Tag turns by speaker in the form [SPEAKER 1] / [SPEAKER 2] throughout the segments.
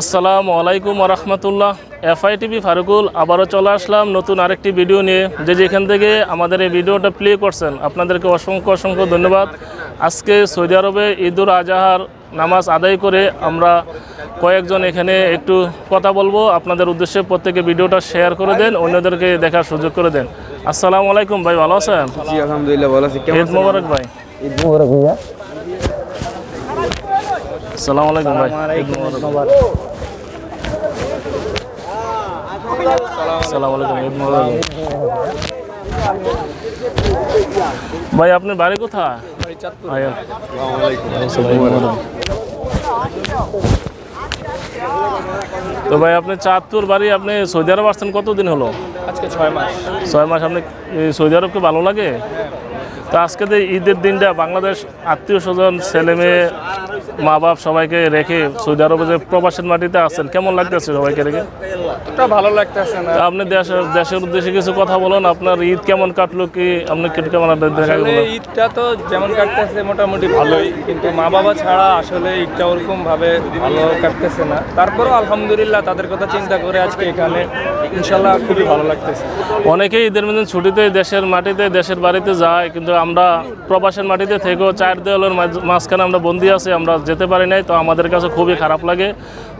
[SPEAKER 1] আসসালামু আলাইকুম রহমতুল্লাহ। FI TV Farukul আবারও চলে আসলাম নতুন আরেকটি ভিডিও নিয়ে। যে যেখান থেকে আমাদের এই ভিডিওটা প্লে করছেন আপনাদেরকে অসংখ্য অসংখ্য ধন্যবাদ। আজকে সৌদি আরবে ঈদুল আজহার নামাজ আদায় করে আমরা কয়েকজন এখানে একটু কথা বলব। আপনাদের উদ্দেশ্যে প্রত্যেকে ভিডিওটা শেয়ার করে দেন অন্যদেরকে দেখার সুযোগ করে দেন। আসসালামু আলাইকুম ভাই ভালো আছেন?
[SPEAKER 2] জি আলহামদুলিল্লাহ ভালো আছি।
[SPEAKER 1] ঈদ মোবারক ভাই।
[SPEAKER 2] ঈদ মোবারক ভাইয়া।
[SPEAKER 1] আসসালামু আলাইকুম ভাই। আসসালামু। আলাইকুম ভাই আপনার বাড়ি কোথায়। তো ভাই আপনি চাঁদপুর বাড়ি আপনি সৌদি আরব আসছেন কতদিন হলো?
[SPEAKER 2] আজকে ছয় মাস।
[SPEAKER 1] ছয় মাস আপনি সৌদি আরবকে ভালো লাগে? তো আজকে যে ঈদের দিনটা বাংলাদেশ আত্মীয় স্বজন ছেলে মেয়ে মা বাপ সবাইকে রেখে সৌদি আরবে যে প্রবাসের মাটিতে আছেন কেমন লাগতেছে সবাইকে রেখে?
[SPEAKER 2] ভালো লাগতেছে না।
[SPEAKER 1] আপনি দেশের দেশের উদ্দেশ্যে কিছু কথা বলুন আপনার ঈদ কেমন কাটলো কি? আপনি কেমন দেখা গেলো
[SPEAKER 3] ঈদটা তো যেমন কাটতেছে মোটামুটি ভালোই। কিন্তু মা বাবা ছাড়া আসলে ঈদটা ওরকম ভাবে ভালো কাটতেছে না। তারপরেও আলহামদুলিল্লাহ তাদের কথা চিন্তা করে আজকে এখানে ইনশাল্লাহ খুবই ভালো লাগতেছে।
[SPEAKER 1] অনেকেই ঈদের দিন ছুটিতে দেশের মাটিতে দেশের বাড়িতে যায় কিন্তু আমরা প্রবাসের মাটিতে থেকেও চার দেওয়ালের মাঝ- মাঝখানে আমরা বন্দি আছি আমরা যেতে পারি নাই, তো আমাদের কাছে খুবই খারাপ লাগে।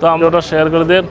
[SPEAKER 1] তো আমরা ওটা শেয়ার করে দেন